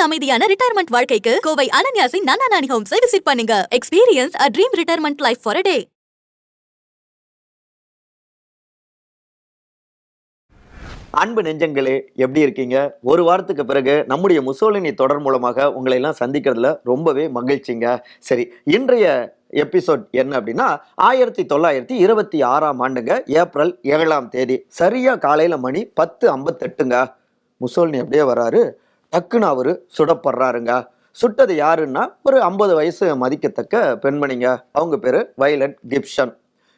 உங்கள் அமைதியான ரிட்டையர்மெண்ட் வாழ்க்கைக்கு கோவை அனன்யாசின் நானா நானி ஹோம்ஸை விசிட் பண்ணுங்க. Experience a dream retirement life for day அன்பு நெஞ்சங்களே எப்படி இருக்கீங்க? ஒரு வாரத்துக்கு பிறகு நம்முடைய முசோலினி தொடர் மூலமாக உங்களை எல்லாம் சந்திக்கிறதுல ரொம்பவே மகிழ்ச்சிங்க. சரி இன்றைய எபிசோட் என்ன அப்படின்னா ஆயிரத்தி தொள்ளாயிரத்தி இருபத்தி ஆறாம் ஆண்டுங்க ஏப்ரல் ஏழாம் தேதி. சரியா காலையில மணி பத்து ஐம்பத்தெட்டுங்க. முசோலினி அப்படியே வராரு. டக்குன்னு அவரு சுடப்படுறாருங்க. சுட்டது யாருன்னா ஒரு ஐம்பது வயசு மதிக்கத்தக்க பெண்மணிங்க. அவங்க பேரு வைலட் கிப்ஷன்.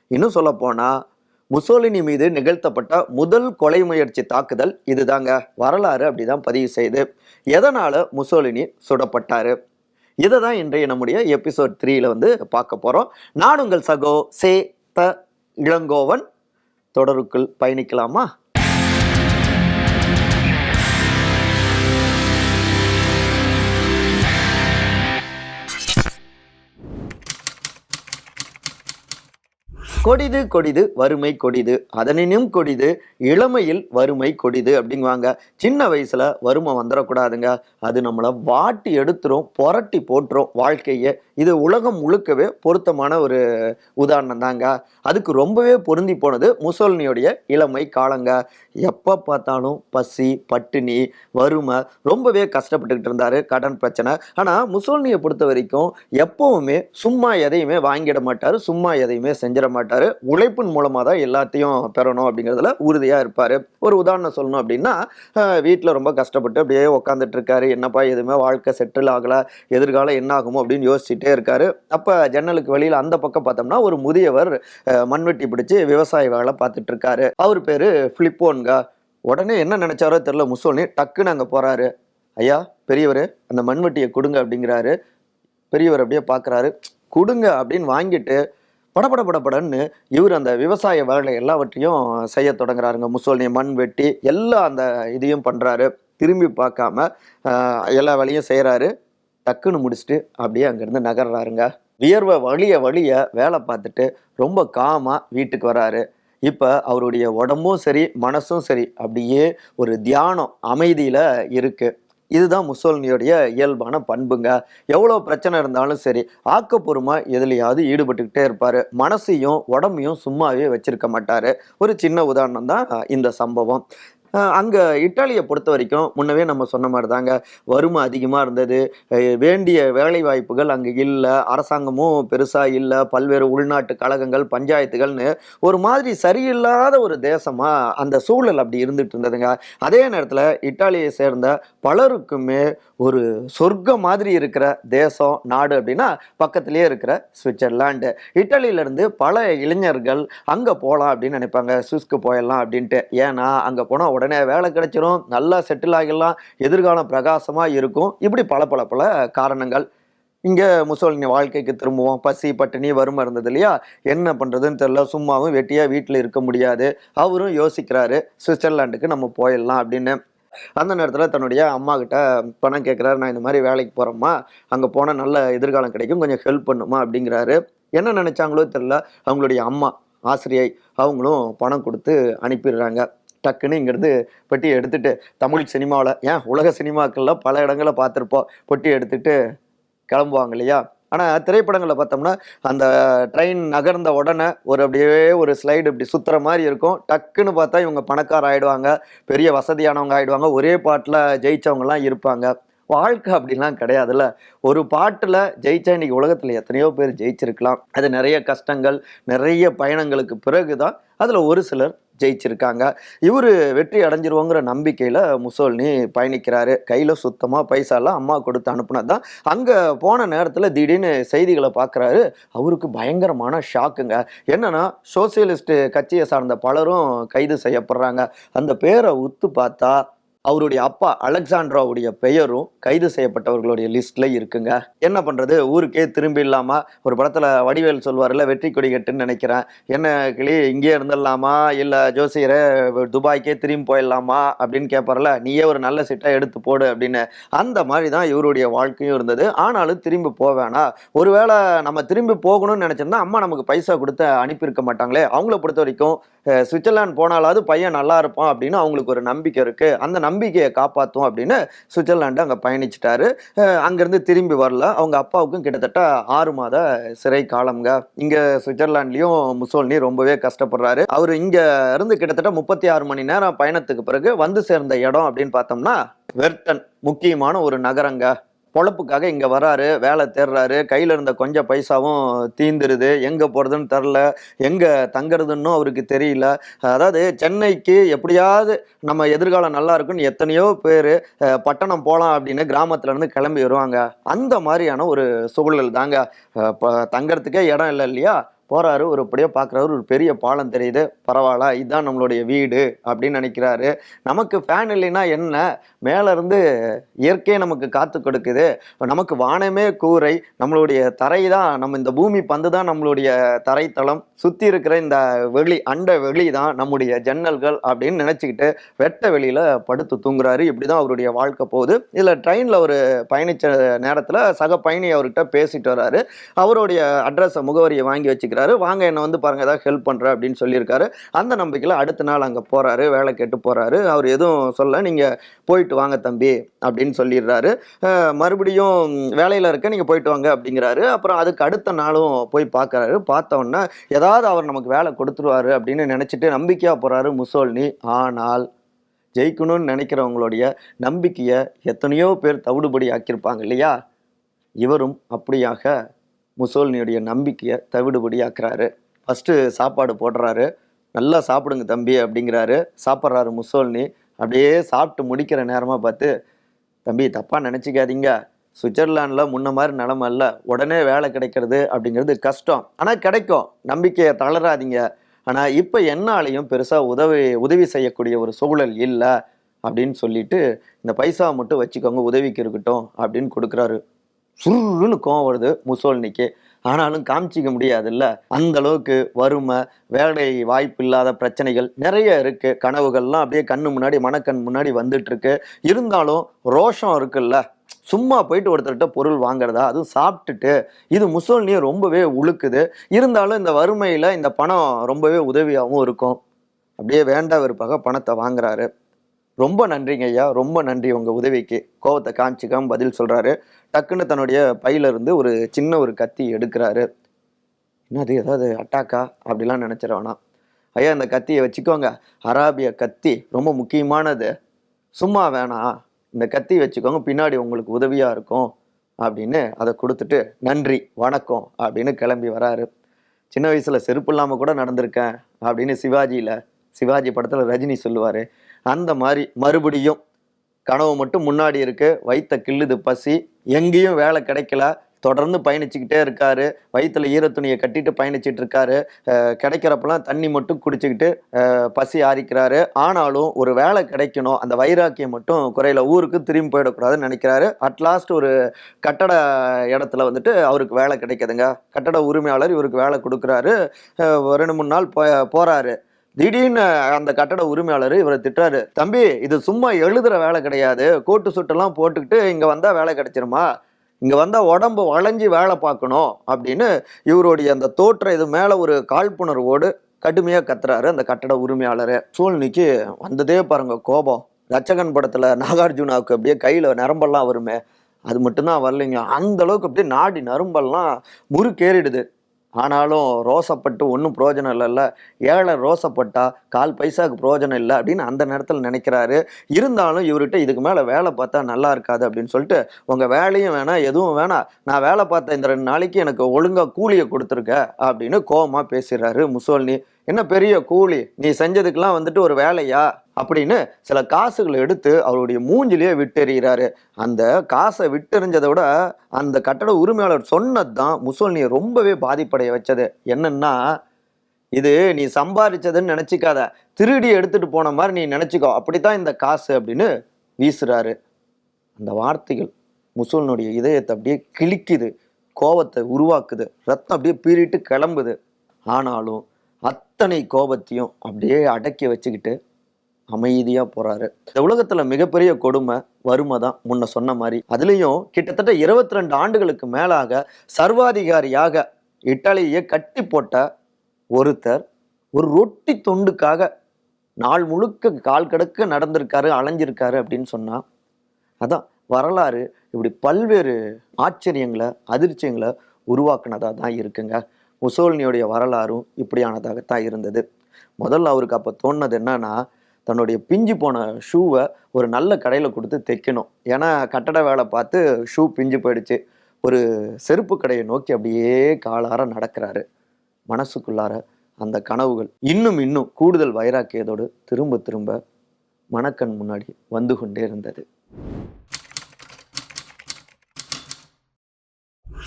இன்னும் சொல்ல போனா முசோலினி மீது நிகழ்த்தப்பட்ட முதல் கொலை முயற்சி தாக்குதல் இதுதாங்க. வரலாறு அப்படிதான் பதிவு செய்து எதனால முசோலினி சுடப்பட்டாரு? இதை தான் இன்றைய நம்முடைய எபிசோட் த்ரீல வந்து பார்க்க போறோம். நான் உங்கள் சகோ சே த இளங்கோவன். தொடருக்குள் பயணிக்கலாமா? கொடிது கொடிது வறுமை கொடிது. அதனினும் கொடிது இளமையில் வறுமை கொடிது அப்படிங்குவாங்க. சின்ன வயசுல வறுமை வந்துடக்கூடாதுங்க அது நம்மளை வாட்டி எடுத்துரும் புரட்டி போட்டுரும் வாழ்க்கையை. இது உலகம் முழுக்கவே பொருத்தமான ஒரு உதாரணம் தாங்க அதுக்கு ரொம்பவே பொருந்தி போனது முசோலினியோடைய இளமை காலங்க. எப்போ பார்த்தாலும் பசி பட்டினி வறுமை ரொம்பவே கஷ்டப்பட்டுக்கிட்டு இருந்தாரு. கடன் பிரச்சனை. ஆனால் முசோலினியை பொறுத்த வரைக்கும் எப்பவுமே சும்மா எதையுமே வாங்கிட மாட்டார். சும்மா எதையுமே செஞ்சிட மாட்டார். உழைப்பின் மூலமாக தான் எல்லாத்தையும் பெறணும் அப்படிங்கிறதுல உறுதியாக இருப்பார். ஒரு உதாரணம் சொல்லணும் அப்படின்னா வீட்டில் ரொம்ப கஷ்டப்பட்டு அப்படியே உட்காந்துட்டு இருக்காரு. என்னப்பா எதுவுமே வாழ்க்கை செட்டில் ஆகலை. எதிர்காலம் என்ன ஆகுமோ அப்படின்னு யோசிச்சுட்டே இருக்காரு. அப்போ ஜன்னலுக்கு வெளியில் அந்த பக்கம் பார்த்தோம்னா ஒரு முதியவர் மண்வெட்டி பிடிச்சி விவசாய வேலை பார்த்துட்டு இருக்காரு. அவர் பேர் ஃபிலிப்போன்க. உடனே என்ன நினைச்சாரோ தெரியல முசோலினி டக்குன்னு அங்கே போறாரு. ஐயா பெரியவர் அந்த மண்வெட்டியை கொடுங்க அப்படிங்கிறாரு. பெரியவர் அப்படியே பார்க்குறாரு கொடுங்க அப்படின்னு வாங்கிட்டு படபட படபடன்னு இவர் அந்த விவசாய வேலை எல்லாவற்றையும் செய்ய தொடங்குறாருங்க. முசோலினி மண் வெட்டி எல்லா அந்த இதையும் பண்ணுறாரு திரும்பி பார்க்காம எல்லா வேலையும் செய்கிறாரு டக்குன்னு முடிச்சுட்டு அப்படியே அங்கேருந்து நகர்றாருங்க. வியர்வை வழிய வழிய வேலை பார்த்துட்டு ரொம்ப காமாக வீட்டுக்கு வராரு. இப்போ அவருடைய உடம்பும் சரி மனசும் சரி அப்படியே ஒரு தியானம் அமைதியில் இருக்குது இதுதான் முசோலினியோடைய இயல்பான பண்புங்க. எவ்வளோ பிரச்சனை இருந்தாலும் சரி ஆக்கப்பூர்வமாக எதுலையாவது ஈடுபட்டுக்கிட்டே இருப்பார். மனசையும் உடம்பையும் சும்மாவே வச்சிருக்க மாட்டார். ஒரு சின்ன உதாரணம் தான் இந்த சம்பவம். அங்கே இட்டாலியை பொறுத்த வரைக்கும் முன்னவே நம்ம சொன்ன மாதிரி தாங்க வறுமை அதிகமாக இருந்தது. வேண்டிய வேலை வாய்ப்புகள் அங்கே இல்லை. அரசாங்கமும் பெருசாக இல்லை. பல்வேறு உள்நாட்டு கழகங்கள் பஞ்சாயத்துகள்னு ஒரு மாதிரி சரியில்லாத ஒரு தேசமாக அந்த சூழல் அப்படி இருந்துட்டு இருந்ததுங்க. அதே நேரத்தில் இட்டாலியை சேர்ந்த பலருக்குமே ஒரு சொர்க்கம் மாதிரி இருக்கிற தேசம் நாடு அப்படின்னா பக்கத்திலே இருக்கிற சுவிட்சர்லாண்டு. இட்டாலியிலேருந்து பல இளைஞர்கள் அங்கே போகலாம் அப்படின்னு நினைப்பாங்க. சுவிஸ்க்கு போயிடலாம் அப்படின்ட்டு. ஏன்னா அங்கே போனால் உடனே வேலை கிடைச்சிரும் நல்லா செட்டில் ஆகிடலாம் எதிர்காலம் பிரகாசமாக இருக்கும். இப்படி பல பல பல காரணங்கள். இங்கே முசோலினி வாழ்க்கைக்கு திரும்புவோம். பசி பட்டினி வறுமை இருந்தது இல்லையா? என்ன பண்ணுறதுன்னு தெரில சும்மாவும் வெட்டியாக வீட்டில் இருக்க முடியாது. அவரும் யோசிக்கிறாரு. சுவிட்சர்லாண்டுக்கு நம்ம போயிடலாம் அப்படின்னு. அந்த நேரத்தில் தன்னுடைய அம்மா கிட்ட பணம் கேட்குறாரு. நான் இந்த மாதிரி வேலைக்கு போகிறோம்மா அங்கே போனால் நல்ல எதிர்காலம் கிடைக்கும். கொஞ்சம் ஹெல்ப் பண்ணுமா? அப்படிங்கிறாரு. என்ன நினச்சாங்களோ தெரில அவங்களுடைய அம்மா ஆசிரியை அவங்களும் பணம் கொடுத்து அனுப்பிடுறாங்க. டக்குன்னு இங்கேருந்து பெட்டியை எடுத்துகிட்டு தமிழ் சினிமாவில் ஏன் உலக சினிமாக்கள்லாம் பல இடங்களில் பார்த்துருப்போம். பொட்டி எடுத்துகிட்டு கிளம்புவாங்க இல்லையா? ஆனால் திரைப்படங்களில் பார்த்தோம்னா அந்த ட்ரெயின் நகர்ந்த உடனே ஒரு அப்படியே ஒரு ஸ்லைடு இப்படி சுற்றுற மாதிரி இருக்கும். டக்குன்னு பார்த்தா இவங்க பணக்கார ஆகிடுவாங்க பெரிய வசதியானவங்க ஆகிடுவாங்க ஒரே பாட்டில் ஜெயித்தவங்கலாம் இருப்பாங்க. வாழ்க்கை அப்படிலாம் கிடையாதுல்ல. ஒரு பாட்டில் ஜெயிச்சா இன்னைக்கு உலகத்தில் எத்தனையோ பேர் ஜெயிச்சிருக்கலாம். அது நிறைய கஷ்டங்கள் நிறைய பயணங்களுக்கு பிறகு தான் அதில் ஒரு சிலர் ஜெயிச்சிருக்காங்க. இவர் வெற்றி அடைஞ்சிருவோங்கிற நம்பிக்கையில் முசோலினி பயணிக்கிறாரு. கையில் சுத்தமாக பைசாலாம் அம்மா கொடுத்து அனுப்புனது தான் அங்கே போன நேரத்தில் திடீர்னு செய்திகளை பார்க்குறாரு அவருக்கு பயங்கரமான ஷாக்குங்க. என்னன்னா சோசியலிஸ்ட் கட்சியை சார்ந்த பலரும் கைது செய்யப்படுறாங்க. அந்த பேரை உத்து பார்த்தா அவருடைய அப்பா அலெக்சாண்ட்ராவுடைய பெயரும் கைது செய்யப்பட்டவர்களுடைய லிஸ்ட்ல இருக்குங்க. என்ன பண்றது? ஊருக்கே திரும்பி இல்லாம ஒரு படத்துல வடிவேல் சொல்வார்ல வெற்றி கொடி கட்டுன்னு நினைக்கிறேன். என்ன கிளி இங்கே இருந்துடலாமா? இல்ல ஜோசியரை துபாய்க்கே திரும்பி போயிடலாமா? அப்படின்னு கேட்பார்ல நீயே ஒரு நல்ல சிட்டா எடுத்து போடு அப்படின்னு. அந்த மாதிரி தான் இவருடைய வாழ்க்கையும் இருந்தது. ஆனாலும் திரும்பி போவேனா ஒருவேளை நம்ம திரும்பி போகணும்னு நினைச்சிருந்தா அம்மா நமக்கு பைசா கொடுத்து அனுப்பியிருக்க மாட்டாங்களே. அவங்கள பொறுத்த வரைக்கும் சுவிட்சர்லாந்து போனாலாவது பையன் நல்லா இருப்பான் அப்படின்னு அவங்களுக்கு ஒரு நம்பிக்கை இருக்கு. அந்த நம்பிக்கையை காப்பாற்றும் அப்படின்னு சுவிட்சர்லாண்டு அங்கே பயணிச்சிட்டாரு. அங்கேருந்து திரும்பி வரல. அவங்க அப்பாவுக்கும் கிட்டத்தட்ட ஆறு மாத சிறை காலம்ங்க. இங்கே சுவிட்சர்லாண்ட்லேயும் முசோல்னி ரொம்பவே கஷ்டப்படுறாரு. அவர் இங்கே இருந்து கிட்டத்தட்ட முப்பத்தி ஆறு மணி நேரம் பயணத்துக்கு பிறகு வந்து சேர்ந்த இடம் அப்படின்னு பார்த்தோம்னா வெர்டன் முக்கியமான ஒரு நகரங்க. பொழப்புக்காக இங்கே வராரு வேலை தேடுறாரு கையில் இருந்த கொஞ்சம் பைசாவும் தீந்துருது. எங்கே போகிறதுன்னு தெரில எங்கே தங்குறதுன்னு அவருக்கு தெரியல. அதாவது சென்னைக்கு எப்படியாவது நம்ம எதிர்காலம் நல்லா இருக்குன்னு எத்தனையோ பேர் பட்டணம் போகலாம் அப்படின்னு கிராமத்துலேருந்து கிளம்பி வருவாங்க. அந்த மாதிரியான ஒரு சூழல் தாங்க. இப்போ ப- தங்கறதுக்கே இடம் இல்லை இல்லையா? போகிறாரு ஒரு அப்படியே பார்க்குறாரு ஒரு பெரிய பாலம் தெரியுது. பரவாயில்ல இதுதான் நம்மளுடைய வீடு அப்படின்னு நினைக்கிறாரு. நமக்கு ஃபேன் இல்லைன்னா என்ன? மேலேருந்து இயற்கையை நமக்கு காத்து கொடுக்குது. நமக்கு வானமே கூரை நம்மளுடைய தரை தான் நம்ம இந்த பூமி பந்து தான் நம்மளுடைய தரைத்தளம். சுற்றி இருக்கிற இந்த வெளி அண்ட வெளி தான் நம்முடைய ஜன்னல்கள் அப்படின்னு நினச்சிக்கிட்டு வெட்ட வெளியில் படுத்து தூங்குறாரு. இப்படிதான் அவருடைய வாழ்க்கை போகுது. இதில் ட்ரெயினில் அவர் பயணிச்ச நேரத்தில் சக பயணி அவர்கிட்ட பேசிட்டு வராரு. அவருடைய அட்ரஸை முகவரியை வாங்கி வச்சுக்கிறார். வாங்க என்ன வந்து பாருங்க ஏதாவது ஹெல்ப் பண்றேன் அப்படின்னு சொல்லியிருக்காரு. அந்த நம்பிக்கையில் அடுத்த நாள் அங்கே போறாரு வேலை கேட்டு போறாரு. அவர் எதுவும் சொல்ல நீங்க போயிட்டு வாங்க தம்பி அப்படின்னு சொல்லிடுறாரு. மறுபடியும் வேலையில் இருக்க நீங்கள் போயிட்டு வாங்க அப்படிங்கிறாரு. அப்புறம் அதுக்கு அடுத்த நாளும் போய் பார்க்குறாரு பார்த்தவொன்னே ஏதாவது அவர் நமக்கு வேலை கொடுத்துருவாரு அப்படின்னு நினச்சிட்டு நம்பிக்கையாக போகிறாரு முசோல்னி. ஆனால் ஜெயிக்கணும்னு நினைக்கிறவங்களுடைய நம்பிக்கையை எத்தனையோ பேர் தவிடுபடி ஆக்கியிருப்பாங்க இல்லையா? இவரும் அப்படியாக முசோலினியுடைய நம்பிக்கையை தவிடுபடியாக்குறாரு. ஃபஸ்ட்டு சாப்பாடு போடுறாரு. நல்லா சாப்பிடுங்க தம்பி அப்படிங்கிறாரு. சாப்பிட்றாரு முசோல்னி. அப்படியே சாப்பிட்டு முடிக்கிற நேரமாக பார்த்து தம்பி தப்பாக நினச்சிக்காதீங்க. சுவிட்சர்லாண்டில் முன்ன மாதிரி நிலமை இல்லை. உடனே வேலை கிடைக்கிறது அப்படிங்கிறது கஷ்டம். ஆனால் கிடைக்கும். நம்பிக்கையை தளராதீங்க. ஆனால் இப்போ என்னாலையும் பெருசாக உதவி உதவி செய்யக்கூடிய ஒரு சூழல் இல்லை. அப்படின்னு சொல்லிட்டு இந்த பைசாவை மட்டும் வச்சுக்கோங்க. உதவிக்கு இருக்கட்டும். அப்படின்னு கொடுக்குறாரு. சுருன்னு கோவம் வருது முசோல்னிக்கு. ஆனாலும் காமிச்சிக்க முடியாதுல்ல. அந்த அளவுக்கு வறுமை வேலை வாய்ப்பு இல்லாத பிரச்சனைகள் நிறைய இருக்கு. கனவுகள்லாம் அப்படியே கண்ணு முன்னாடி மனக்கண் முன்னாடி வந்துட்டு இருக்கு இருந்தாலும் ரோஷம் இருக்குல்ல. சும்மா போயிட்டு ஒருத்தர்கிட்ட பொருள் வாங்குறதா? அதுவும் சாப்பிட்டுட்டு. இது முசோல்னியை ரொம்பவே உழுக்குது. இருந்தாலும் இந்த வறுமையில இந்த பணம் ரொம்பவே உதவியாகவும் இருக்கும். அப்படியே வேண்டா விருப்பாக பணத்தை வாங்குறாரு. ரொம்ப நன்றிங்க ஐயா. ரொம்ப நன்றி உங்கள் உதவிக்கு. கோவத்தை காமிச்சிக்காம பதில் சொல்கிறாரு டக்குன்னு தன்னுடைய பையிலிருந்து ஒரு சின்ன ஒரு கத்தி எடுக்கிறாரு. என்னது ஏதாவது அட்டாக்கா? அப்படிலாம் நினைச்சிட ஐயா இந்த கத்தியை வச்சுக்கோங்க. அராபிய கத்தி ரொம்ப முக்கியமானது. சும்மா வேணாம் இந்த கத்தி வச்சுக்கோங்க. பின்னாடி உங்களுக்கு உதவியாக இருக்கும். அப்படின்னு அதை கொடுத்துட்டு நன்றி வணக்கம் அப்படின்னு கிளம்பி வராரு. சின்ன வயசில் செருப்பு இல்லாமல் கூட நடந்திருக்கேன் அப்படின்னு சிவாஜியில் சிவாஜி படத்தில் ரஜினி சொல்லுவார். அந்த மாதிரி மறுபடியும் கனவு மட்டும் முன்னாடி இருக்கு. வைத்த கிள்ளுது பசி. எங்கேயும் வேலை கிடைக்கல. தொடர்ந்து பயணிச்சுக்கிட்டே இருக்காரு. வயிற்றுல ஈரத்துணியை கட்டிட்டு பயணிச்சிட்டு இருக்காரு. கிடைக்கிறப்பெல்லாம் தண்ணி மட்டும் குடிச்சுக்கிட்டு பசி ஆரிக்கிறாரு ஆனாலும் ஒரு வேலை கிடைக்கணும். அந்த வைராக்கியம் மட்டும் குறையில ஊருக்கு திரும்பி போயிடக்கூடாதுன்னு நினைக்கிறாரு. அட்லாஸ்ட் ஒரு கட்டட இடத்துல வந்துட்டு அவருக்கு வேலை கிடைக்குதுங்க. கட்டட உரிமையாளர் இவருக்கு வேலை கொடுக்குறாரு. ரெண்டு மூணு நாள் போ போறாரு. திடீர்னு அந்த கட்டட உரிமையாளர் இவரை திட்டாரு தம்பி இது சும்மா எழுதுற வேலை கிடையாது. கோட்டு சுட்டெல்லாம் போட்டுக்கிட்டு இங்க வந்தா வேலை கிடைச்சிருமா? இங்க வந்தா உடம்பு வளைஞ்சு வேலை பார்க்கணும். அப்படின்னு இவருடைய அந்த தோற்ற இது மேல ஒரு காழ்ப்புணர்வோடு கடுமையாக கத்துறாரு அந்த கட்டட உரிமையாளர். சூழ்நிலைக்கு வந்ததே பாருங்க கோபம். ரச்சகன் படத்துல நாகார்ஜுனாவுக்கு அப்படியே கையில நரம்பெல்லாம் வருமே அது மட்டும்தான் வரலைங்க. அந்த அளவுக்கு அப்படியே நாடி நரம்பெல்லாம் முறுக்கேறிடுது. ஆனாலும் ரோசப்பட்டு ஒன்றும் பிரயோஜனம் இல்லைல்ல. ஏழை ரோசப்பட்டா கால் பைசாவுக்கு பிரயோஜனம் இல்லை அப்படின்னு அந்த நேரத்தில் நினைக்கிறாரு. இருந்தாலும் இவர்கிட்ட இதுக்கு மேலே வேலை பார்த்தா நல்லா இருக்காது அப்படின்னு சொல்லிட்டு உங்கள் வேலையும் வேணாம் எதுவும் வேணாம். நான் வேலை பார்த்த இந்த ரெண்டு நாளைக்கு எனக்கு ஒழுங்காக கூலியை கொடுத்துருக்க அப்படின்னு கோவமாக பேசிடுறாரு முசோல்னி. என்ன பெரிய கூலி? நீ செஞ்சதுக்கெல்லாம் வந்துட்டு ஒரு வேலையா? அப்படின்னு சில காசுகளை எடுத்து அவருடைய மூஞ்சிலேயே விட்டெறிகிறாரு. அந்த காசை விட்டெறிஞ்சதை விட அந்த கட்டட உரிமையாளர் சொன்னது தான் முசோல்னியை ரொம்பவே பாதிப்படைய வச்சது. என்னன்னா இது நீ சம்பாதிச்சதுன்னு நினச்சிக்காத. திருடி எடுத்துட்டு போன மாதிரி நீ நினச்சிக்கோ. அப்படித்தான் இந்த காசு அப்படின்னு வீசுறாரு. அந்த வார்த்தைகள் முசோலினுடைய இதயத்தை அப்படியே கிழிக்குது. கோபத்தை உருவாக்குது. ரத்தம் அப்படியே பீறிட்டு கிளம்புது. ஆனாலும் அத்தனை கோபத்தையும் அப்படியே அடக்கி வச்சுக்கிட்டு அமைதியாக போகிறாரு இந்த உலகத்தில் மிகப்பெரிய கொடுமை வறுமை தான் முன்ன சொன்ன மாதிரி. அதுலேயும் கிட்டத்தட்ட இருபத்தி ரெண்டு ஆண்டுகளுக்கு மேலாக சர்வாதிகாரியாக இட்டாலியை கட்டி போட்ட ஒருத்தர் ஒரு ரொட்டி தொண்டுக்காக நாள் முழுக்க கால் கடுக்க நடந்திருக்காரு அலைஞ்சிருக்காரு அப்படின்னு சொன்னால் அதான் வரலாறு இப்படி பல்வேறு ஆச்சரியங்களை அதிர்ச்சியங்களை உருவாக்குனதாக தான் இருக்குங்க. முசோலினியுடைய வரலாறும் இப்படியானதாகத்தான் இருந்தது. முதல்ல அவருக்கு அப்போ தோணுனது என்னன்னா தன்னுடைய பிஞ்சு போன ஷூவை ஒரு நல்ல கடையில் கொடுத்து தைக்கணும். ஏன்னா கட்டட வேலை பார்த்து ஷூ பிஞ்சு போயிடுச்சு. ஒரு செருப்பு கடையை நோக்கி அப்படியே காலார நடக்கிறாரு. மனசுக்குள்ளார அந்த கனவுகள் இன்னும் இன்னும் கூடுதல் வைராக்கியத்தோடு திரும்ப திரும்ப மணக்கண் முன்னாடி வந்து கொண்டே இருந்தது.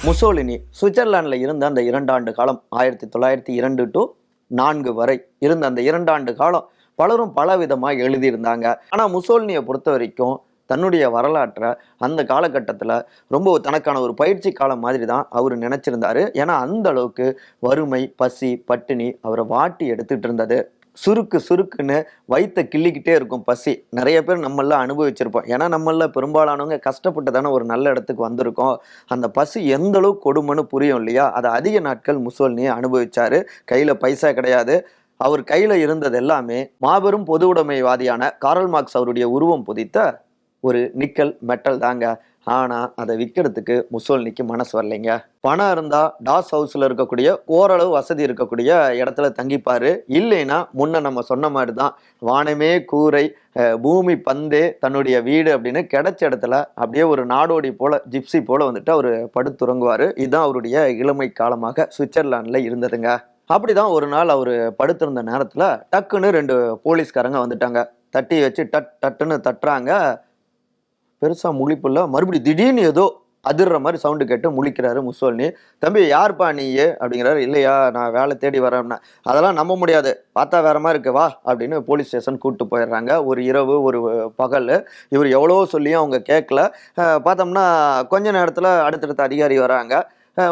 முசோலினி சுவிட்சர்லாண்டில் இருந்த அந்த இரண்டாண்டு காலம் ஆயிரத்தி தொள்ளாயிரத்தி இரண்டு டு நான்கு வரை இருந்த அந்த இரண்டாண்டு காலம் பலரும் பல விதமாக எழுதியிருந்தாங்க. ஆனால் முசோலினியை பொறுத்த வரைக்கும் தன்னுடைய வரலாற்றை அந்த காலகட்டத்தில் ரொம்ப தனக்கான ஒரு பயிற்சி காலம் மாதிரி தான் அவர் நினச்சிருந்தாரு. ஏன்னா அந்த அளவுக்கு வறுமை பசி பட்டினி அவரை வாட்டி எடுத்துகிட்டு இருந்தது. சுருக்கு சுருக்குன்னு வயிற்ற கிள்ளிக்கிட்டே இருக்கும் பசி. நிறைய பேர் நம்மளாம் அனுபவிச்சிருப்போம். ஏன்னா நம்மள பெரும்பாலானவங்க கஷ்டப்பட்டு தானே ஒரு நல்ல இடத்துக்கு வந்திருக்கோம். அந்த பசி எந்த அளவுக்கு கொடுமைன்னு புரியும் இல்லையா? அதை அதிக நாட்கள் முசோல்னியை அனுபவிச்சாரு. கையில் பைசா கிடையாது. அவர் கையில் இருந்தது எல்லாமே மாபெரும் பொது உடைமைவாதியான காரல் மார்க்ஸ் அவருடைய உருவம் புதித்த ஒரு நிக்கல் மெட்டல் தாங்க. ஆனால் அதை விற்கிறதுக்கு முசோல்னிக்கு மனசு வரலைங்க. பணம் இருந்தால் டாஸ் ஹவுஸில் இருக்கக்கூடிய ஓரளவு வசதி இருக்கக்கூடிய இடத்துல தங்கிப்பார். இல்லைன்னா முன்ன நம்ம சொன்ன மாதிரி தான் வானமே கூரை பூமி பந்தே தன்னுடைய வீடு அப்படின்னு கிடைச்ச இடத்துல அப்படியே ஒரு நாடோடி போல் ஜிப்சி போல் வந்துட்டு அவர் படுத்துறங்குவார். இதுதான் அவருடைய இளமை காலமாக சுவிட்சர்லாண்டில் இருந்ததுங்க. அப்படிதான் ஒரு நாள் அவர் படுத்திருந்த நேரத்தில் டக்குன்னு ரெண்டு போலீஸ்காரங்க வந்துட்டாங்க. தட்டி வச்சு டட் டட்டுன்னு தட்டுறாங்க. பெருசா முழிப்புல மறுபடியும் திடீர்னு ஏதோ அதிர்ற மாதிரி சவுண்டு கேட்டு முழிக்கிறாரு முசோல்னி. தம்பி யார்ப்பா நீ? அப்படிங்கிறாரு. இல்லையா நான் வேலை தேடி வரேன்னா அதெல்லாம் நம்ப முடியாது. பார்த்தா வேற மாதிரி இருக்கு. வா அப்படின்னு போலீஸ் ஸ்டேஷன் கூப்பிட்டு போயிடுறாங்க. ஒரு இரவு ஒரு பகல். இவர் எவ்வளோ சொல்லியும் அவங்க கேட்கல பார்த்தோம்னா கொஞ்ச நேரத்தில் அடுத்தடுத்த அதிகாரி வராங்க.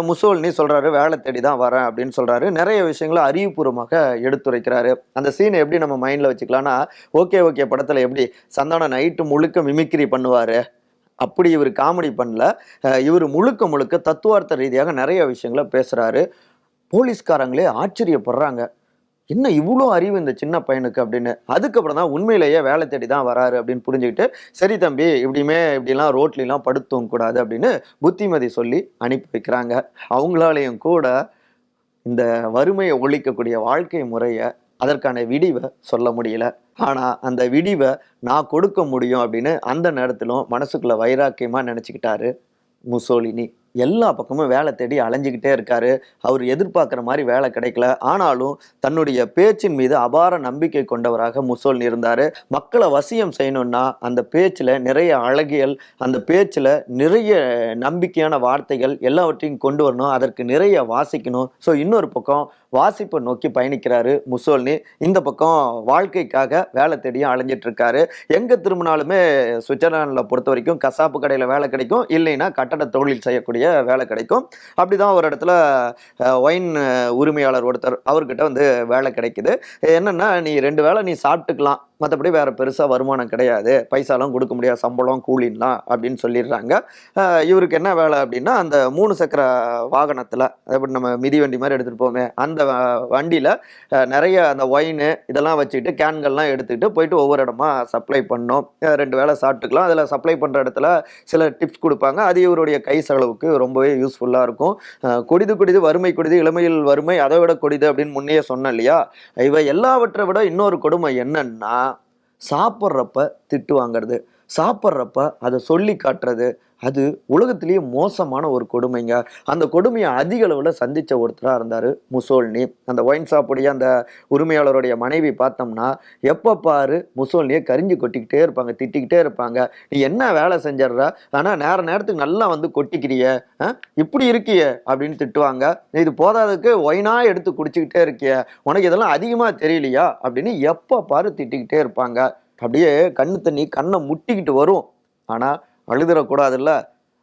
முசோல்னி சொல்கிறாரு வேலை தேடி தான் வரேன் அப்படின்னு சொல்கிறாரு நிறைய விஷயங்களை அறிவுபூர்வமாக எடுத்துரைக்கிறாரு. அந்த சீனை எப்படி நம்ம மைண்டில் வச்சுக்கலாம்னா ஓகே ஓகே படத்தில் எப்படி சந்தானம் நைட்டு முழுக்க மிமிக்ரி பண்ணுவார். அப்படி இவர் காமெடி பண்ணல. இவர் முழுக்க முழுக்க தத்துவார்த்த ரீதியாக நிறைய விஷயங்களை பேசுகிறாரு போலீஸ்காரங்களே ஆச்சரியப்படுறாங்க. என்ன இவ்வளோ அறிவு இந்த சின்ன பையனுக்கு அப்படின்னு? அதுக்கப்புறம் தான் உண்மையிலேயே வேலை தேடி தான் வராரு அப்படின்னு புரிஞ்சுக்கிட்டு சரி தம்பி இப்படியுமே இப்படிலாம் ரோட்லாம் படுத்தவும் கூடாது அப்படின்னு புத்திமதி சொல்லி அனுப்பி வைக்கிறாங்க. அவங்களாலையும் கூட இந்த வறுமையை ஒழிக்கக்கூடிய வாழ்க்கை முறையை அதற்கான விடிவை சொல்ல முடியல. ஆனால் அந்த விடிவை நான் கொடுக்க முடியும் அப்படின்னு அந்த நேரத்திலும் மனசுக்குள்ள வைராக்கியமாக நினச்சிக்கிட்டாரு முசோலினி. எல்லா பக்கமும் வேலை தேடி அலைஞ்சிக்கிட்டே இருக்காரு. அவர் எதிர்பார்க்குற மாதிரி வேலை கிடைக்கல. ஆனாலும் தன்னுடைய பேச்சின் மீது அபார நம்பிக்கை கொண்டவராக முசோல்னி இருந்தார். மக்களை வசியம் செய்யணும்னா அந்த பேச்சில் நிறைய அழகியல் அந்த பேச்சில் நிறைய நம்பிக்கையான வார்த்தைகள் எல்லாவற்றையும் கொண்டு வரணும். அதற்கு நிறைய வாசிக்கணும். ஸோ இன்னொரு பக்கம் வாசிப்பை நோக்கி பயணிக்கிறாரு முசோல்னி. இந்த பக்கம் வாழ்க்கைக்காக வேலை தேடியும் அலைஞ்சிட்டு இருக்காரு எங்கே திரும்பினாலுமே சுவிட்சர்லாண்டில் பொறுத்த வரைக்கும் கசாப்பு கடையில் வேலை கிடைக்கும். இல்லைன்னா கட்டட தொழில் செய்யக்கூடிய வேலை கிடைக்கும். அப்படிதான் ஒரு இடத்துல ஒயின் உரிமையாளர் ஒருத்தர் அவர்கிட்ட வந்து வேலை கிடைக்குது. என்னன்னா நீ ரெண்டு வேளை நீ சாப்பிட்டுக்கலாம். மற்றபடி வேறு பெருசாக வருமானம் கிடையாது. பைசாலாம் கொடுக்க முடியாது. சம்பளம் கூலின்லாம் அப்படின்னு சொல்லிடுறாங்க. இவருக்கு என்ன வேலை அப்படின்னா அந்த மூணு சக்கர வாகனத்தில் எப்படி நம்ம மிதி வண்டி மாதிரி எடுத்துகிட்டு போவோமே அந்த வண்டியில் நிறைய அந்த ஒயின் இதெல்லாம் வச்சுக்கிட்டு கேன்கள்லாம் எடுத்துக்கிட்டு போயிட்டு ஒவ்வொரு இடமா சப்ளை பண்ணோம். ரெண்டு வேளை சாப்பிட்டுக்கலாம். அதில் சப்ளை பண்ணுற இடத்துல சில டிப்ஸ் கொடுப்பாங்க. அது இவருடைய கை செலவுக்கு ரொம்பவே யூஸ்ஃபுல்லாக இருக்கும். கொடிது கொடிது வறுமை கொடிது இளமையில் வறுமை அதை விட கொடிது அப்படின்னு முன்னையே சொன்னேன் இல்லையா? இவ எல்லாவற்றை விட இன்னொரு கொடுமை என்னன்னா சாப்பிட்றப்ப திட்டு வாங்குறது சாப்பிட்றப்ப அதை சொல்லி காட்டுறது அது உலகத்திலேயே மோசமான ஒரு கொடுமைங்க. அந்த கொடுமையை அதிக அளவில் சந்தித்த ஒருத்தராக இருந்தார் முசோல்னி. அந்த ஒயின் ஷாப்புடைய அந்த உரிமையாளருடைய மனைவி பார்த்தோம்னா எப்போ பாரு முசோல்னியை கரிஞ்சு கொட்டிக்கிட்டே இருப்பாங்க திட்டிக்கிட்டே இருப்பாங்க. நீ என்ன வேலை செஞ்சிடுற? ஆனால் நேர நேரத்துக்கு நல்லா வந்து கொட்டிக்கிறிய ஆ? இப்படி இருக்கிய அப்படின்னு திட்டுவாங்க. இது போதாததுக்கு ஒயினாக எடுத்து குடிச்சிக்கிட்டே இருக்கிய உனக்கு இதெல்லாம் அதிகமாக தெரியலையா? அப்படின்னு எப்போ பாரு திட்டிக்கிட்டே இருப்பாங்க. அப்படியே கண்ணு தண்ணி கண்ணை முட்டிக்கிட்டு வரும். ஆனால் அழுதுறக்கூடாதுல்ல?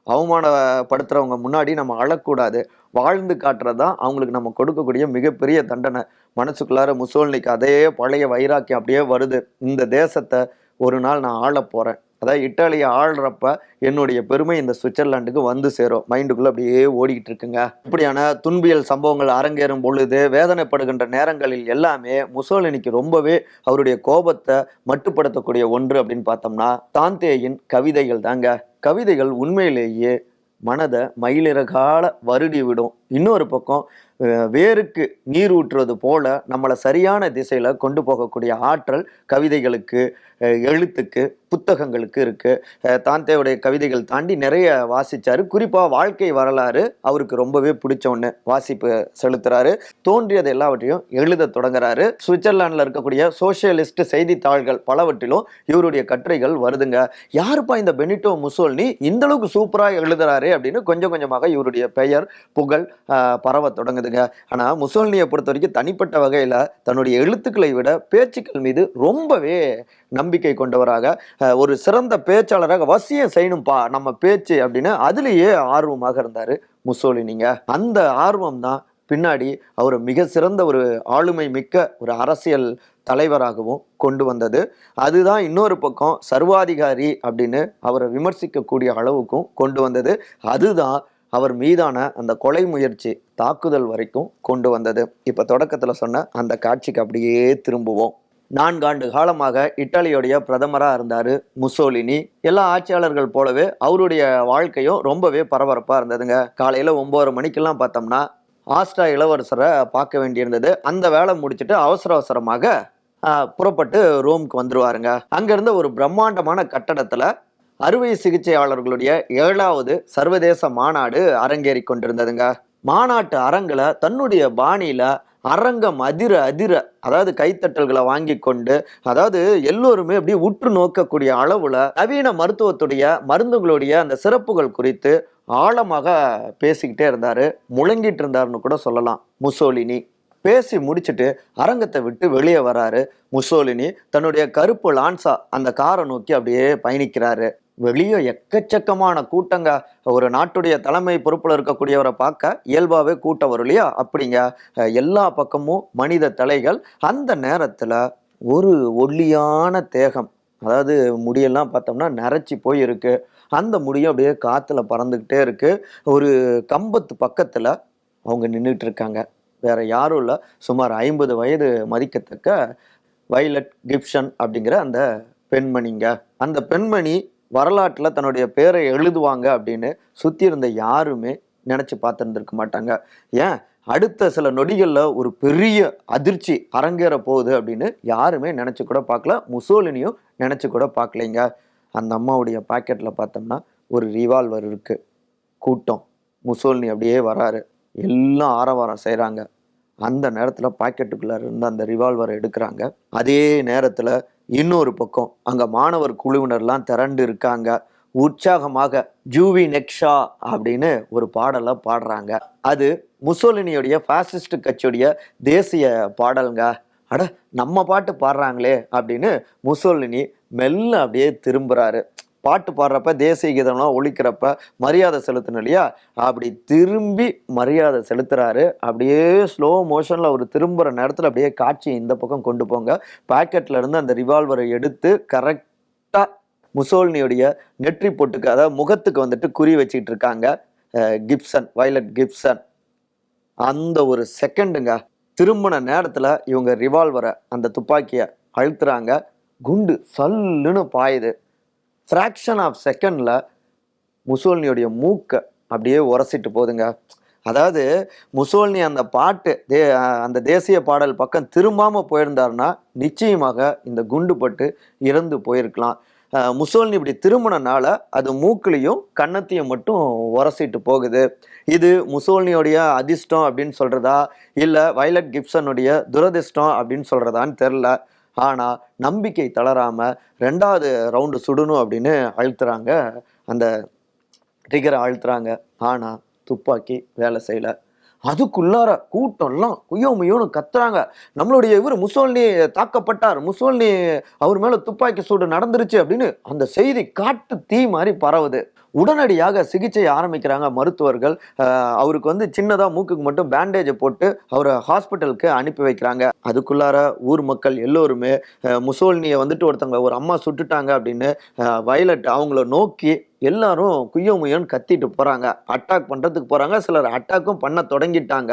அவமானப்படுத்துகிறவங்க முன்னாடி நம்ம அழக்கூடாது. வாழ்ந்து காட்டுறது தான் அவங்களுக்கு நம்ம கொடுக்கக்கூடிய மிகப்பெரிய தண்டனை. மனசுக்குள்ளார முசோல்னிக்கு அதே பழைய வைராக்கியம் அப்படியே வருது. இந்த தேசத்தை ஒரு நாள் நான் ஆளப் போகிறேன் அதாவது இட்டாலியை ஆள்றப்ப என்னுடைய பெருமை இந்த சுவிட்சர்லாண்டுக்கு வந்து சேரும். மைண்டுக்குள்ளே அப்படியே ஓடிக்கிட்டு இருக்குங்க. இப்படியான துன்பியல் சம்பவங்கள் அரங்கேறும் பொழுது வேதனைப்படுகின்ற நேரங்களில் எல்லாமே முசோலினிக்கு ரொம்பவே அவருடைய கோபத்தை மட்டுப்படுத்தக்கூடிய ஒன்று அப்படின்னு பார்த்தோம்னா தாந்தேயின் கவிதைகள் தாங்க. கவிதைகள் உண்மையிலேயே மனதை மயிலிறகால வருடி விடும் இன்னொரு பக்கம் வேருக்கு நீர் ஊற்றுவது போல நம்மளை சரியான திசையில் கொண்டு போகக்கூடிய ஆற்றல் கவிதைகளுக்கு எழுத்துக்கு புத்தகங்களுக்கு இருக்குது தாந்தேவுடைய கவிதைகள் தாண்டி நிறைய வாசித்தார் குறிப்பாக வாழ்க்கை வரலாறு அவருக்கு ரொம்பவே பிடிச்ச ஒன்று வாசிப்பு செலுத்துகிறாரு தோன்றியது எல்லாவற்றையும் எழுத தொடங்குறாரு. சுவிட்சர்லாண்டில் இருக்கக்கூடிய சோசியலிஸ்ட் செய்தித்தாள்கள் பலவற்றிலும் இவருடைய கட்டுரைகள் வருதுங்க. யாருப்பா இந்த பெனிட்டோ முசோல்னி? இந்த அளவுக்கு சூப்பராக எழுதுறாரு அப்படின்னு கொஞ்சம் கொஞ்சமாக இவருடைய பெயர் புகழ் பரவ தொடங்குதுங்க. ஆனால் முசோல்னியை பொறுத்த வரைக்கும் தனிப்பட்ட வகையில் தன்னுடைய எழுத்துக்களை விட பேச்சுக்கள் மீது ரொம்பவே நம்பிக்கை கொண்டவராக ஒரு சிறந்த பேச்சாளராக வசியம் செய்யணும்ப்பா நம்ம பேச்சு அப்படின்னு அதுலேயே ஆர்வமாக இருந்தார் முசோலினிங்க அந்த ஆர்வம் தான் பின்னாடி அவர் மிக சிறந்த ஒரு ஆளுமை மிக்க ஒரு அரசியல் தலைவராகவும் கொண்டு வந்தது. அதுதான் இன்னொரு பக்கம் சர்வாதிகாரி அப்படின்னு அவரை விமர்சிக்கக்கூடிய அளவுக்கும் கொண்டு வந்தது. அதுதான் அவர் மீதான அந்த கொலை முயற்சி தாக்குதல் வரைக்கும் கொண்டு வந்தது. இப்போ தொடக்கத்தில் சொன்ன அந்த காட்சிக்கு அப்படியே திரும்புவோம். நான்காண்டு காலமாக இத்தாலியுடைய பிரதமராக இருந்தார் முசோலினி. எல்லா ஆட்சியாளர்கள் போலவே அவருடைய வாழ்க்கையும் ரொம்பவே பரபரப்பாக இருந்ததுங்க. காலையில் ஒம்பது மணிக்கெல்லாம் பார்த்தோம்னா ஆஸ்ட்ரா இளவரசரை பார்க்க வேண்டியிருந்தது. அந்த வேலை முடிச்சுட்டு அவசர அவசரமாக புறப்பட்டு ரோம்க்கு வந்துருவாருங்க. அங்கிருந்த ஒரு பிரம்மாண்டமான கட்டடத்தில் அறுவை சிகிச்சையாளர்களுடைய ஏழாவது சர்வதேச மாநாடு அரங்கேறி கொண்டிருந்ததுங்க. மாநாட்டு அரங்கில் தன்னுடைய பாணியில் அரங்கம் அதிர அதிர அதாவது கைத்தட்டல்களை வாங்கி கொண்டு அதாவது எல்லோருமே அப்படியே உற்று நோக்கக்கூடிய அளவுல நவீன மருத்துவத்துடைய மருந்துகளுடைய அந்த சிறப்புகள் குறித்து ஆழமாக பேசிக்கிட்டே இருந்தாரு. முழங்கிட்டு இருந்தாருன்னு கூட சொல்லலாம். முசோலினி பேசி முடிச்சுட்டு அரங்கத்தை விட்டு வெளியே வராரு. முசோலினி தன்னுடைய கருப்பு லான்சா அந்த காரை நோக்கி அப்படியே பயணிக்கிறாரு. வெளியே எக்கச்சக்கமான கூட்டங்க. ஒரு நாட்டுடைய தலைமை பொறுப்பில் இருக்கக்கூடியவரை பார்க்க இயல்பாகவே கூட்டம் வரும் இல்லையா? அப்படிங்க. எல்லா பக்கமும் மனித தலைகள். அந்த நேரத்தில் ஒரு ஒல்லியான தேகம் அதாவது முடியெல்லாம் பார்த்தோம்னா நரைச்சி போயிருக்கு. அந்த முடியும் அப்படியே காற்றுல பறந்துக்கிட்டே இருக்குது ஒரு கம்பத்து பக்கத்தில் அவங்க நின்றுட்டு இருக்காங்க வேற யாரும் இல்லை. சுமார் ஐம்பது வயது மதிக்கத்தக்க வைலட் கிப்ஷன் அப்படிங்கிற அந்த பெண்மணிங்க. அந்த பெண்மணி வரலாற்றில் தன்னுடைய பேரை எழுதுவாங்க அப்படின்னு சுற்றி இருந்த யாருமே நினச்சி பார்த்துருந்துருக்க மாட்டாங்க. ஏன்? அடுத்த சில நொடிகளில் ஒரு பெரிய அதிர்ச்சி அரங்கேற போகுது அப்படின்னு யாருமே நினச்சி கூட பார்க்கல. முசோலினியும் நினச்சி கூட பார்க்கலைங்க. அந்த அம்மாவுடைய பாக்கெட்டில் பார்த்தோம்னா ஒரு ரிவால்வர் இருக்குது கூட்டம். முசோலினி அப்படியே வராரு. எல்லாம் ஆரவாரம் செய்கிறாங்க அந்த நேரத்தில் பாக்கெட்டுக்குள்ளே இருந்து அந்த ரிவால்வரை எடுக்கிறாங்க. அதே நேரத்தில் இன்னொரு பக்கம் அங்கே மாணவர் குழுவினர்லாம் திரண்டு இருக்காங்க. உற்சாகமாக ஜூவி நெக்ஷா அப்படின்னு ஒரு பாடலை பாடுறாங்க. அது முசோலினியுடைய ஃபாசிஸ்ட் கட்சியுடைய தேசிய பாடலுங்க. அட நம்ம பாட்டு பாடுறாங்களே அப்படின்னு முசோலினி மெல்ல அப்படியே திரும்புறாரு. பாட்டு பாடுறப்ப தேசிய கீதம்லாம் ஒழிக்கிறப்ப மரியாதை செலுத்தணும் இல்லையா? அப்படி திரும்பி மரியாதை செலுத்துறாரு. அப்படியே ஸ்லோ மோஷனில் அவர் திரும்புகிற நேரத்தில் அப்படியே காட்சியை இந்த பக்கம் கொண்டு போங்க. பாக்கெட்ல இருந்து அந்த ரிவால்வரை எடுத்து கரெக்டாக முசோல்னியுடைய நெற்றி போட்டுக்கு அதாவது முகத்துக்கு வந்துட்டு குறி வச்சிட்டு இருக்காங்க. Gibson violet Gibson. அந்த ஒரு செகண்டுங்க திரும்பின நேரத்தில் இவங்க ரிவால்வரை அந்த துப்பாக்கியை அழுத்துறாங்க. குண்டு சல்லுன்னு பாயுது. ஃப்ராக்ஷன் ஆஃப் செகண்டில் முசோல்னியுடைய மூக்கை அப்படியே உரசிட்டு போகுதுங்க. அதாவது முசோல்னி அந்த பாட்டு தே அந்த தேசிய பாடல் பக்கம் திரும்பாமல் போயிருந்தாருன்னா நிச்சயமாக இந்த குண்டு பட்டு இறந்து போயிருக்கலாம். முசோல்னி இப்படி திரும்பினனால அது மூக்கிலையும் கன்னத்தையும் மட்டும் உரசிட்டு போகுது. இது முசோல்னியோடைய அதிர்ஷ்டம் அப்படின்னு சொல்கிறதா இல்லை வயலட் கிப்சனுடைய துரதிர்ஷ்டம் அப்படின்னு சொல்கிறதான்னு தெரில ஆனால் நம்பிக்கை தளராமல் ரெண்டாவது ரவுண்டு சுடணும் அப்படின்னு அழுத்துறாங்க. அந்த ட்ரிகரை அழுத்துறாங்க. ஆனால் துப்பாக்கி வேலை செய்யல. அதுக்குள்ளார கூட்டம்லாம் குய்யோ முய்யோன்னு கத்துறாங்க. நம்மளுடைய இவர் முசோல்னி தாக்கப்பட்டார். முசோல்னி அவர் மேலே துப்பாக்கி சூடு நடந்துருச்சு அப்படின்னு அந்த செய்தி காட்டு தீ மாதிரி பரவுது. உடனடியாக சிகிச்சை ஆரம்பிக்கிறாங்க மருத்துவர்கள். அவருக்கு வந்து சின்னதாக மூக்குக்கு மட்டும் பேண்டேஜை போட்டு அவரை ஹாஸ்பிட்டலுக்கு அனுப்பி வைக்கிறாங்க. அதுக்குள்ளார ஊர் மக்கள் எல்லோருமே முசோல்னியை வந்துட்டு ஒருத்தவங்க ஒரு அம்மா சுட்டுட்டாங்க அப்படின்னு வயலட் அவங்கள நோக்கி எல்லாரும் குய்யோ முய்யோன்னு கத்திட்டு போகிறாங்க அட்டாக் பண்ணுறதுக்கு போகிறாங்க சிலர் அட்டாக்கும் பண்ண தொடங்கிட்டாங்க.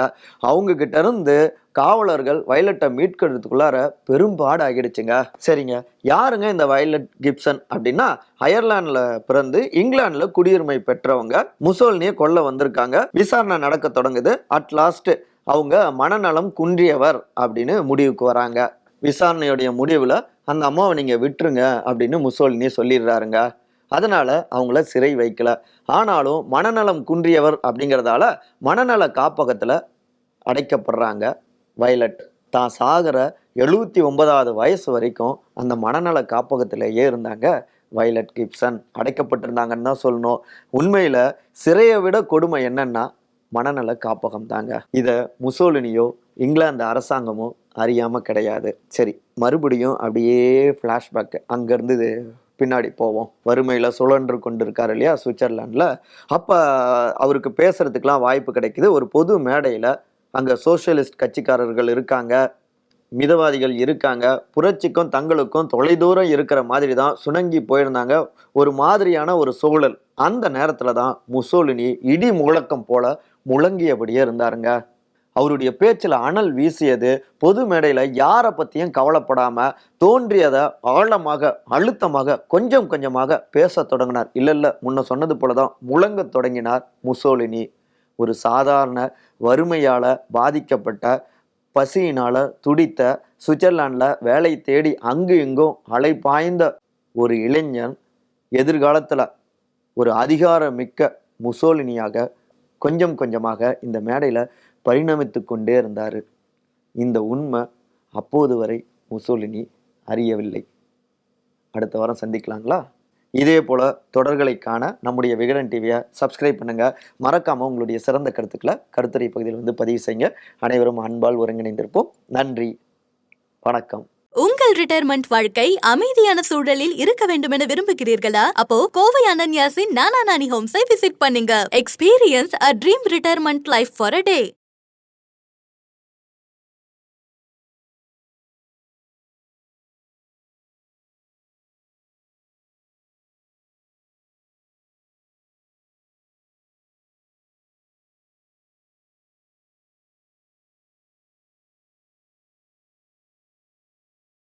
அவங்கக்கிட்ட இருந்து காவலர்கள் வயலட்டை மீட்கிறதுக்குள்ளார பெரும்பாடு ஆகிடுச்சுங்க சரிங்க. யாருங்க இந்த வயலட் கிப்சன் அப்படின்னா அயர்லாண்டில் பிறந்து இங்கிலாந்தில் குடியுரிமை பெற்றவங்க முசோலினியை கொல்ல வந்திருக்காங்க. விசாரணை நடக்க தொடங்குது. அட் லாஸ்ட் அவங்க மனநலம் குன்றியவர் அப்படின்னு முடிவுக்கு வராங்க. விசாரணையுடைய முடிவில் அந்த அம்மாவை நீங்கள் விட்டுருங்க அப்படின்னு முசோலினி சொல்லிடுறாருங்க. அதனால் அவங்கள சிறை வைக்கல. ஆனாலும் மனநலம் குன்றியவர் அப்படிங்கிறதால மனநல காப்பகத்தில் அடைக்கப்படுறாங்க வயலட். தான் சாகிற எழுபத்தி ஒன்பதாவது வயசு வரைக்கும் அந்த மனநல காப்பகத்திலேயே இருந்தாங்க வயலட் கிப்சன். அடைக்கப்பட்டிருந்தாங்கன்னு தான் சொல்லணும். உண்மையில் சிறையை விட கொடுமை என்னன்னா மனநல காப்பகம் தாங்க இதை முசோலினியோ இங்கிலாந்து அரசாங்கமோ அறியாமல் கிடையாது. சரி மறுபடியும் அப்படியே ஃப்ளாஷ்பேக் அங்கேருந்து பின்னாடி போவோம். வறுமையில் சுழன்று கொண்டு இருக்காரு இல்லையா சுவிட்சர்லாண்டில் அப்போ அவருக்கு பேசுகிறதுக்கெலாம் வாய்ப்பு கிடைக்குது. ஒரு பொது மேடையில் அங்கே சோஷியலிஸ்ட் கட்சிக்காரர்கள் இருக்காங்க மிதவாதிகள் இருக்காங்க புரட்சிக்கும் தங்களுக்கும் தொலைதூரம் இருக்கிற மாதிரி தான் சுணங்கி போயிருந்தாங்க. ஒரு மாதிரியான ஒரு சூழல். அந்த நேரத்தில் தான் முசோலினி இடி முழக்கம் போல முழங்கியபடியே இருந்தாருங்க. அவருடைய பேச்சில் அனல் வீசியது பொது மேடையில் யாரை பற்றியும் கவலைப்படாமல் தோன்றியதை ஆழமாக அழுத்தமாக கொஞ்சம் கொஞ்சமாக பேசத் தொடங்கினார். இல்லை இல்லை முன்ன சொன்னது போல தான் முழங்க தொடங்கினார் முசோலினி. ஒரு சாதாரண வறுமையால் பாதிக்கப்பட்ட பசியினால் துடித்த சுவிட்சர்லாண்டில் வேலை தேடி அங்கு இங்கும் அலைபாய்ந்த ஒரு இளைஞன் எதிர்காலத்தில் ஒரு அதிகாரமிக்க முசோலினியாக கொஞ்சம் கொஞ்சமாக இந்த மேடையில் பரிணமித்து கொண்டே இருந்தார். இந்த உண்மை அப்போது வரை முசோலினி அறியவில்லை. அடுத்த வாரம் சந்திக்கலாங்களா? இதே போல் தொடர்களை காண நம்முடைய விகடன் டிவியை சப்ஸ்கிரைப் பண்ணுங்கள் மறக்காமல் உங்களுடைய சிறந்த கருத்துக்களை கருத்துரை பகுதியில் வந்து பதிவு செய்யுங்க. அனைவரும் அன்பால் ஒருங்கிணைந்திருப்போம். நன்றி. வணக்கம். உங்கள் ரிட்டையர்மெண்ட் வாழ்க்கை அமைதியான சூழலில் இருக்க வேண்டும் என விரும்புகிறீர்களா? அப்போ கோவை அனன்யாசின் நானா நானி ஹோம்ஸை விசிட் பண்ணுங்க. Experience a dream retirement life for a day